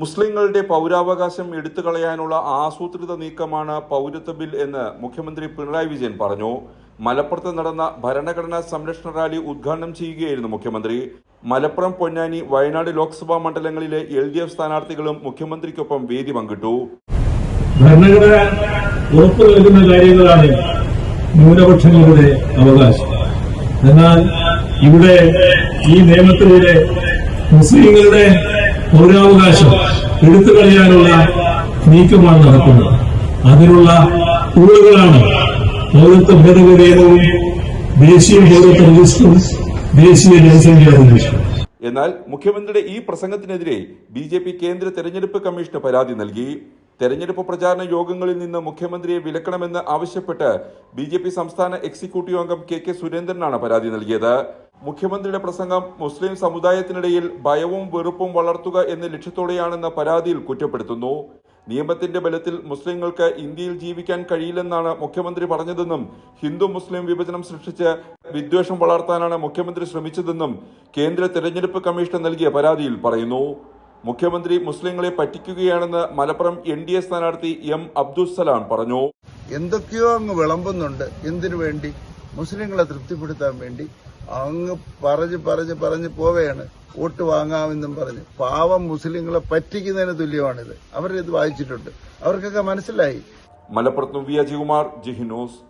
മുസ്ലിങ്ങളുടെ പൗരാവകാശം എടുത്തു കളയാനുള്ള ആസൂത്രിത നീക്കമാണ് പൗരത്വ ബിൽ എന്ന് മുഖ്യമന്ത്രി പിണറായി വിജയൻ പറഞ്ഞു. മലപ്പുറത്ത് നടന്ന ഭരണഘടനാ സംരക്ഷണ റാലി ഉദ്ഘാടനം ചെയ്യുകയായിരുന്നു മുഖ്യമന്ത്രി. മലപ്പുറം പൊന്നാനി വയനാട് ലോക്സഭാ മണ്ഡലങ്ങളിലെ എൽ ഡി എഫ് സ്ഥാനാർത്ഥികളും മുഖ്യമന്ത്രിക്കൊപ്പം വേദി പങ്കിട്ടു. ഭരണഘടന കാര്യങ്ങളാണ് ന്യൂനപക്ഷങ്ങളുടെ അവകാശം. എന്നാൽ ഇവിടെ ഈ നിയമത്തിലൂടെ മുസ്ലിങ്ങളുടെ പൗരാവകാശം എടുത്തു കളയാനുള്ള നീക്കമാണ് നടക്കുന്നത്. അതിനുള്ള ടൂളുകളാണ് പൗരത്വ ഭേദഗതി നിയമവും ദേശീയ പൗരത്വ രജിസ്റ്ററും ദേശീയ ജനസംഖ്യാ രജിസ്റ്ററും എന്നാൽ മുഖ്യമന്ത്രിയുടെ ഈ പ്രസംഗത്തിനെതിരെ ബി ജെ പി കേന്ദ്ര തെരഞ്ഞെടുപ്പ് കമ്മീഷന് പരാതി നൽകി. തെരഞ്ഞെടുപ്പ് പ്രചാരണ യോഗങ്ങളിൽ നിന്ന് മുഖ്യമന്ത്രിയെ വിലക്കണമെന്ന് ആവശ്യപ്പെട്ട് ബി സംസ്ഥാന എക്സിക്യൂട്ടീവ് അംഗം കെ കെ സുരേന്ദ്രനാണ് പരാതി നൽകിയത്. മുഖ്യമന്ത്രിയുടെ പ്രസംഗം മുസ്ലിം സമുദായത്തിനിടയിൽ ഭയവും വെറുപ്പും വളർത്തുക എന്ന ലക്ഷ്യത്തോടെയാണെന്ന പരാതിയിൽ കുറ്റപ്പെടുത്തുന്നു. നിയമത്തിന്റെ ബലത്തിൽ മുസ്ലിങ്ങൾക്ക് ഇന്ത്യയിൽ ജീവിക്കാൻ കഴിയില്ലെന്നാണ് മുഖ്യമന്ത്രി പറഞ്ഞതെന്നും ഹിന്ദു മുസ്ലിം വിഭജനം സൃഷ്ടിച്ച് വിദ്വേഷം വളർത്താനാണ് മുഖ്യമന്ത്രി ശ്രമിച്ചതെന്നും കേന്ദ്ര തെരഞ്ഞെടുപ്പ് കമ്മീഷൻ നൽകിയ പരാതിയിൽ പറയുന്നു. മുഖ്യമന്ത്രി മുസ്ലിങ്ങളെ പറ്റിക്കുകയാണെന്ന് മലപ്പുറം എൻ ഡി എ സ്ഥാനാർത്ഥി എം അബ്ദുസലാം പറഞ്ഞു. എന്തൊക്കെയോ അങ്ങ് വിളമ്പുന്നുണ്ട്. എന്തിനു വേണ്ടി? മുസ്ലിങ്ങളെ തൃപ്തിപ്പെടുത്താൻ വേണ്ടി അങ്ങ് പറഞ്ഞ് പറഞ്ഞ് പറഞ്ഞ് പോവുകയാണ് വോട്ട് വാങ്ങാമെന്നും പറഞ്ഞ്. പാവം മുസ്ലിങ്ങളെ പറ്റിക്കുന്നതിന് തുല്യമാണിത്. അവരിത് വായിച്ചിട്ടുണ്ട്. അവർക്കൊക്കെ മനസ്സിലായി. മലപ്പുറത്ത് വി അജികുമാർ ജിഹിനോസ്